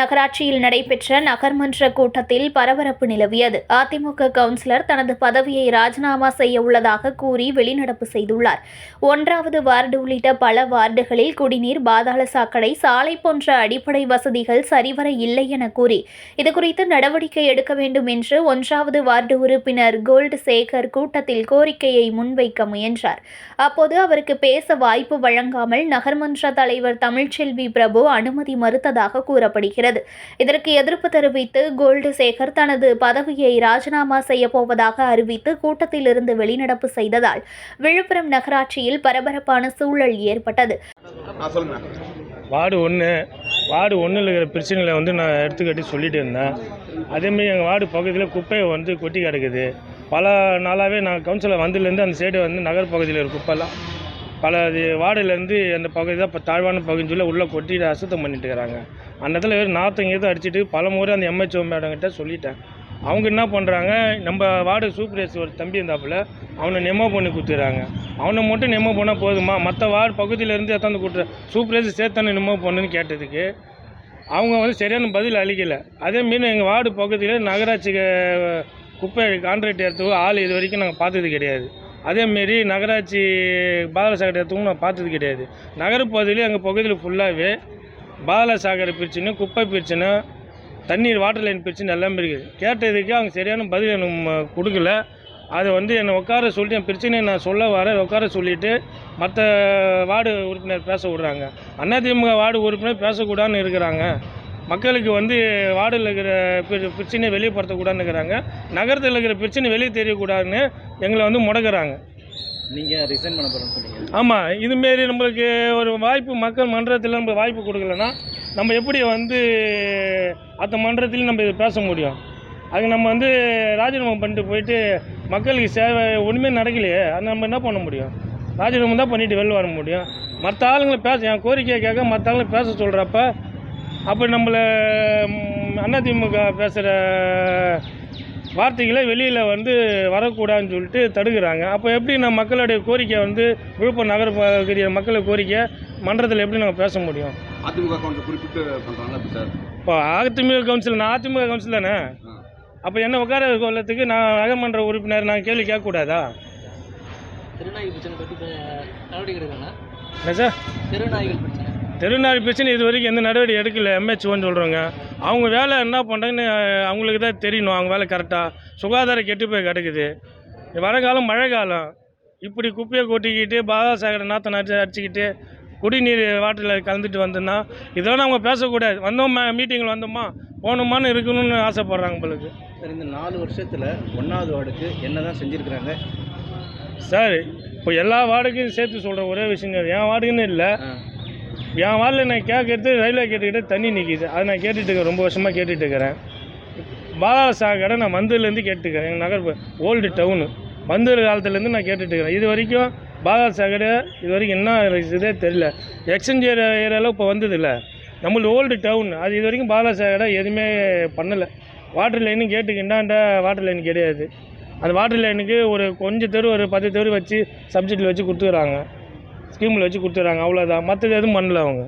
நகராட்சியில் நடைபெற்ற நகர்மன்ற கூட்டத்தில் பரபரப்பு நிலவியது. அதிமுக கவுன்சிலர் தனது பதவியை ராஜினாமா செய்ய உள்ளதாக கூறி வெளிநடப்பு செய்துள்ளார். ஒன்றாவது வார்டு உள்ளிட்ட பல வார்டுகளில் குடிநீர் பாதாள சாக்கடை சாலை போன்ற அடிப்படை வசதிகள் சரிவர இல்லை என கூறி இதுகுறித்து நடவடிக்கை எடுக்க வேண்டும் என்று ஒன்றாவது வார்டு உறுப்பினர் கோல்டு சேகர் கூட்டத்தில் கோரிக்கையை முன்வைக்க முயன்றார். அப்போது அவருக்கு பேச வாய்ப்பு வழங்காமல் நகர்மன்ற தலைவர் தமிழ்ச்செல்வி பிரபு அனுமதி மறுத்ததாக கூறப்படுகிறது. இதற்கு எதிர்ப்பு தெரிவித்து கோல்டு சேகர் தனது பதவியை ராஜினாமா செய்ய போவதாக அறிவித்து கூட்டத்திலிருந்து வெளிநடப்பு செய்ததால் விழுப்புரம் நகராட்சியில் பரபரப்பான சூழல் ஏற்பட்டது. வார்டு ஒன்று வார்டு ஒன்றில் இருக்கிற பிரச்சனைகளை வந்து நான் எடுத்துக்கட்டி சொல்லிட்டு இருந்தேன். அதேமாரி எங்கள் வார்டு பக்கத்தில் குப்பையை வந்து கொட்டி கிடக்குது. பல நாளாகவே நான் கவுன்சிலர் வந்ததுலேருந்து அந்த சைடு வந்து நகர் பகுதியில் இருக்க குப்பைலாம் பல இது வார்டுலேருந்து அந்த பகுதி தான் இப்போ தாழ்வான பகுதின்னு சொல்லி உள்ளே கொட்டிட்டு அசுத்தம் பண்ணிட்டு இருக்கிறாங்க. அந்த இடத்துல வெறும் நாற்றம் எதுவும் அடிச்சிட்டு பல முறை அந்த எம்ஹெச்ஓ மேடங்கிட்ட சொல்லிட்டேன். அவங்க என்ன பண்ணுறாங்க நம்ம வார்டு சூப்பர்வைசர் ஒரு தம்பி இருந்தாப்புல அவனை நெமோ பண்ணி கொடுத்துறாங்க அவனை மட்டும் நெமோ பண்ணால் போதுமா? மற்ற வார்டு பகுதியிலேருந்து எத்தாந்து கொடுத்துற சூப்பர்வைசர் சேர்த்தானே நெமோ பண்ணுன்னு கேட்டதுக்கு அவங்க வந்து சரியான பதில் அளிக்கலை. அதேமாரி எங்கள் வார்டு பகுதியில் நகராட்சி குப்பை கான்ட்ராக்ட் எடுத்து ஆள் இது வரைக்கும் நாங்கள் பார்த்தது கிடையாது. அதேமாரி நகராட்சி பாதாள சாக்கடை எடுத்தவங்க நான் பார்த்தது கிடையாது. நகரப்பகுதியிலே எங்கள் பகுதியில் ஃபுல்லாகவே பாதாள சாக்கடை பிரச்சனை குப்பை பிரச்சனை தண்ணீர் வாட்டர் லைன் பிரச்சனை எல்லாமே இருக்குது. கேட்டதுக்கு அவங்க சரியான பதில் எனக்கு கொடுக்கல. அதை வந்து என்னை உட்கார சொல்லிட்டு என் பிரச்சனையை நான் சொல்ல வரேன். உட்கார சொல்லிவிட்டு மற்ற வார்டு உறுப்பினர் பேச விடுறாங்க. அதிமுக வார்டு உறுப்பினர் பேசக்கூடாதுன்னு இருக்கிறாங்க. மக்களுக்கு வந்து வார்டில் இருக்கிற பிர- பிரச்சனையை வெளிப்படுத்தக்கூடாதுன்னு இருக்கிறாங்க நகரத்தில் இருக்கிற பிரச்சனை வெளியே தெரியக்கூடாதுன்னு எங்களை வந்து முடக்குறாங்க. நீங்கள் ரிசைன் பண்ண சொன்னீங்க. ஆமாம் இதுமாரி நம்மளுக்கு ஒரு வாய்ப்பு மக்கள் மன்றத்தில் நம்ம வாய்ப்பு கொடுக்கலன்னா நம்ம எப்படி வந்து அந்த மன்றத்திலையும் நம்ம இது பேச முடியும்? அது நம்ம வந்து ராஜினாமா பண்ணிட்டு போயிட்டு மக்களுக்கு சேவை ஒன்றுமே நடக்கலையே அது நம்ம என்ன பண்ண முடியும்? ராஜினாமா தான் பண்ணிட்டு வெளில வர முடியும். மற்ற ஆளுங்களை பேச என் கோரிக்கையை கேட்க மற்ற ஆளுங்களை பேச சொல்கிறப்ப அப்போ நம்மளை அதிமுக பேசுகிற வார்த்தைகளை வெளியில் வந்து வரக்கூடாதுன்னு சொல்லிட்டு தடுக்கிறாங்க. அப்போ எப்படி நம்ம மக்களுடைய கோரிக்கை வந்து விழுப்புரம் நகர பகுதிய மக்களுடைய கோரிக்கை மன்றத்தில் எப்படி நம்ம பேச முடியும்? அதிமுக கவுன்சில் குறிப்பிட்டு பண்ணுறாங்களா எப்படி சார்? இப்போ அதிமுக கவுன்சில் நான் அதிமுக கவுன்சில் தானே. அப்போ என்ன உட்கார கொள்ளத்துக்கு நான் நகர்மன்ற உறுப்பினர் நான் கேள்வி கேட்கக்கூடாதா? திருநாய்கள் பிரச்சனை பற்றி நடவடிக்கை எடுக்கணும் என்ன சார்? திருநாய்கள் பிரச்சனை. தெருநாள் பிரச்சனை இது வரைக்கும் எந்த நடவடிக்கை எடுக்கல எம்ஹெச்ஓன்னு சொல்கிறவங்க அவங்க வேலை என்ன பண்ணுறாங்கன்னு அவங்களுக்கு தான் தெரியணும். அவங்க வேலை கரெக்டாக சுகாதாரம் கெட்டு போய் கிடக்குது. வரகாலம் மழை காலம் இப்படி குப்பையை கொட்டிக்கிட்டு பாதா சாகர நாற்றம் அடிச்சு அடிச்சுக்கிட்டு குடிநீர் வாட்டரில் கலந்துட்டு வந்தோன்னா இதெல்லாம் அவங்க பேசக்கூடாது. வந்தோம் மீட்டிங்கில் வந்தோமா போகணுமான்னு இருக்கணும்னு ஆசைப்பட்றாங்க உங்களுக்கு சார் இந்த நாலு வருஷத்தில் ஒன்றாவது வார்டுக்கு என்ன தான் செஞ்சுருக்குறாங்க? சார் இப்போ எல்லா வார்டுக்கும் சேர்த்து சொல்கிற ஒரே விஷயம் கிடையாது. என் வார்டுக்குன்னு இல்லை. என் வார்டில் நான் கேட்கறது ரயில்வே கேட்டுக்கிட்ட தண்ணி நிற்கிது அதை நான் கேட்டுட்டு இருக்கிறேன் ரொம்ப வருஷமாக கேட்டுட்டு இருக்கிறேன். பாலால சாக்கடை நான் மந்தூர்லேருந்து கேட்டுக்கிறேன். எங்கள் நகர் ஓல்டு டவுனு. மந்தூர் காலத்துலேருந்து நான் கேட்டுட்டு இருக்கிறேன். இது வரைக்கும் பாலால சாக்கடை இது வரைக்கும் என்ன இதே தெரில எக்ஸ்சேஞ்சர் ஏரியாவில் இப்போ வந்ததில்ல. நம்மளது ஓல்டு டவுன். அது இது வரைக்கும் பாலால சாக்கடை எதுவுமே பண்ணலை. வாட்டர் லைனும் கேட்டுக்கிண்டாண்டா வாட்டர் லைன் கிடையாது. அந்த வாட்டர் லைனுக்கு ஒரு கொஞ்சம் தெரு ஒரு பத்து தெரு வச்சு சப்ஜெக்டில் வச்சு கொடுத்துக்குறாங்க. ஸ்கீமில் வச்சு கொடுத்துட்றாங்க. அவ்வளோதான் மற்றது எதுவும் பண்ணல அவங்க.